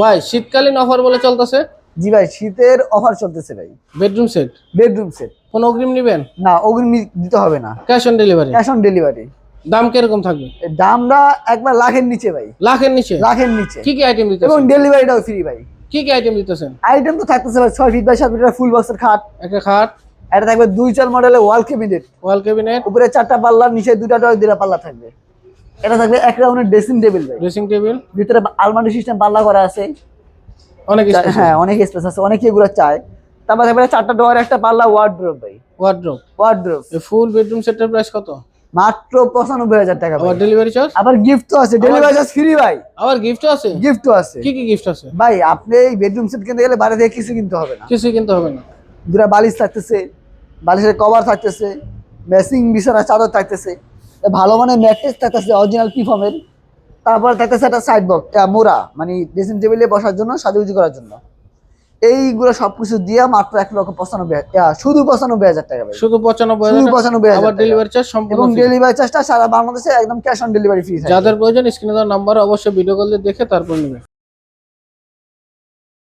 ভাই শীতকালীন অফার বলে চলতেছে? জি ভাই শীতের অফার চলতেছে ভাই। বেডরুম সেট বেডরুম সেট কোন অগ্রিম নেবেন? না অগ্রিম দিতে হবে না। Cash on delivery cash on delivery দাম কীরকম থাকবে? দামটা একবার লাখের নিচে ভাই। লাখের নিচে? লাখের নিচে। কি কি আইটেম এবং ডেলিভারিটাও ফ্রি ভাই। কি কি আইটেম দিতেছেন? আইটেম তো থাকতেছে ভাই ছয় ফিট বাই সাত ফিটের ফুল বক্সের খাট। একটা খাট। এটা থাকবে দুই চার মডেলের ওয়াল ক্যাবিনেট ওয়াল ক্যাবিনেট উপরে চারটা পাল্লা নিচে দুটা ডয় দুটা পাল্লা থাকবে। এটা থাকবে এক রাউন্ডের ড্রেসিং টেবিল ভাই। ড্রেসিং টেবিল ভিতরে আলমারি সিস্টেম পাল্লা করা আছে। অনেক হ্যাঁ অনেক স্পেস আছে অনেকে এগুলো চায় তারপর থাকবে চারটা ডোয়ার একটা পাল্লা ওয়ার্ড্রোব ভাই। ওয়ার্ড্রোব ওয়ার্ড্রোব ফুল বেডরুম সেটের প্রাইস কত? মাত্র পঁচানব্বই হাজার টাকা ভাই। আবার ডেলিভারি চার্জ আবার গিফট তো আছে ডেলিভারি চার্জ ফ্রি ভাই। আবার গিফটও আছে? গিফট আছে। কি কি গিফট আছে? ভাই আপনি এই বেডরুম সেট কিনতে গেলে বাইরে থেকে কিছু কিনতে হবে না। কিছুই কিনতে হবে না। দুটা বালিশ থাকতেছে বালিশের কভার থাকতেছে ম্যাচিং বিছানা চাদর থাকতেছে। ভালো মানের ম্যাট্রেস থাকতেছে অরিজিনাল পিফর্মের তারপর থাকতেছে একটা সাইড বক্স মোড়া মানে ড্রেসিং টেবিলে বসার জন্য সাজুগুজু করার জন্য। এইগুলো সবকিছু দিয়ে মাত্র এক লক্ষ পঁচানব্বই শুধু পঁচানব্বই হাজার টাকা শুধু পঁচানব্বই শুধু। পঁচানব্বই হাজার ডেলিভারি চার্জ সম্পূর্ণ এবং ডেলিভারি চার্জটা সারা বাংলাদেশে একদম ক্যাশ অন ডেলিভারি ফ্রি যাদের প্রয়োজন স্ক্রিনে দেওয়ার নাম্বার অবশ্যই ভিডিও কল দিয়ে দেখে তারপর নেবেন